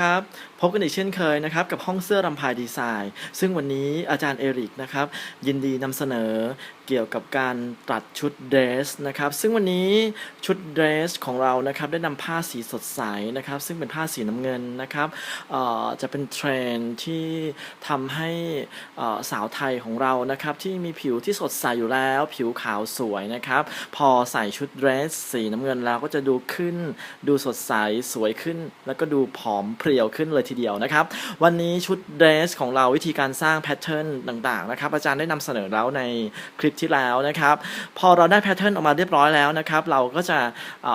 ครับ พบกันอีกเช่นเคยนะครับ กับห้องเสื้อรำพายดีไซน์ ซึ่งวันนี้อาจารย์เอริกนะครับ ยินดีนำเสนอเกี่ยวกับการตัดชุดเดรสนะครับ ซึ่งวันนี้ชุดเดรสของเรานะครับได้นำผ้าสีสดใสนะครับ ซึ่งเป็นผ้าสีน้ำเงินนะครับจะเป็นเทรนที่ทำให้สาวไทยของเรานะครับ ที่มีผิวที่สดใสอยู่แล้ว ผิวขาวสวยนะครับ พอใส่ชุดเดรสสีน้ำเงินแล้วก็จะดูขึ้น ดูสดใสสวยขึ้น แล้วก็ดูผอมเพรียวขึ้นเลยทีเดียวนะครับ วันนี้ชุดเดรสของเราวิธีการสร้างแพทเทิร์นต่างๆนะครับ อาจารย์ได้นำเสนอแล้วในคลิปที่แล้วนะครับ พอเราได้แพทเทิร์นออกมาเรียบร้อยแล้วนะครับ เราก็จะ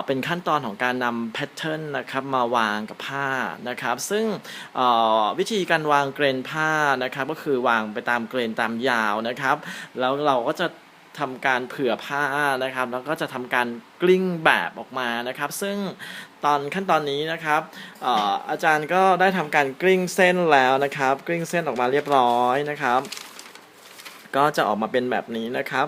เป็นขั้นตอนของการนำแพทเทิร์นนะครับมาวางกับผ้านะครับ ซึ่งวิธีการวางเกรนผ้านะครับ ก็คือวางไปตามเกรนตามยาวนะครับ แล้วเราก็จะ ทำการเผื่อผ้านะครับ แล้วก็จะทำการกลิ้งแบบออกมานะครับ ซึ่งตอนขั้นตอนนี้นะครับอออาจารย์ก็ได้ทำการกลิ้งเส้นแล้วนะครับ กลิ้งเส้นออกมาเรียบร้อยนะครับ ก็จะออกมาเป็นแบบนี้นะครับ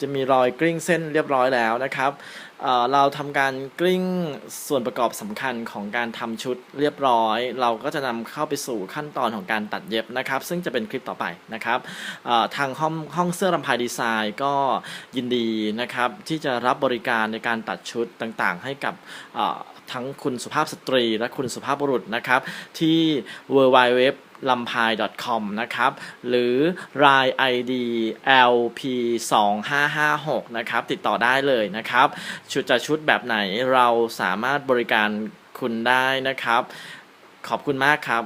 จะมีรอยกลิ้งเส้นเรียบร้อยแล้วนะครับเเราทำการกลิ้งส่วนประกอบสำคัญของการทำชุดเรียบร้อย เราก็จะนำเข้าไปสู่ขั้นตอนของการตัดเย็บนะครับ ซึ่งจะเป็นคลิปต่อไปนะครับทางห้องห้องเสื้อรำพายดีไซน์ก็ยินดีนะครับที่จะรับบริการในการตัดชุดต่างๆ ให้กับทั้งคุณสุภาพสตรีและคุณสุภาพบุรุษนะครับที่ w w w ลำพาย .com นะครับ หรือ line ID LP 2 5 5 6 นะครับ ติดต่อได้เลยนะครับ ชุดจะชุดแบบไหนเราสามารถบริการคุณได้นะครับ ขอบคุณมากครับ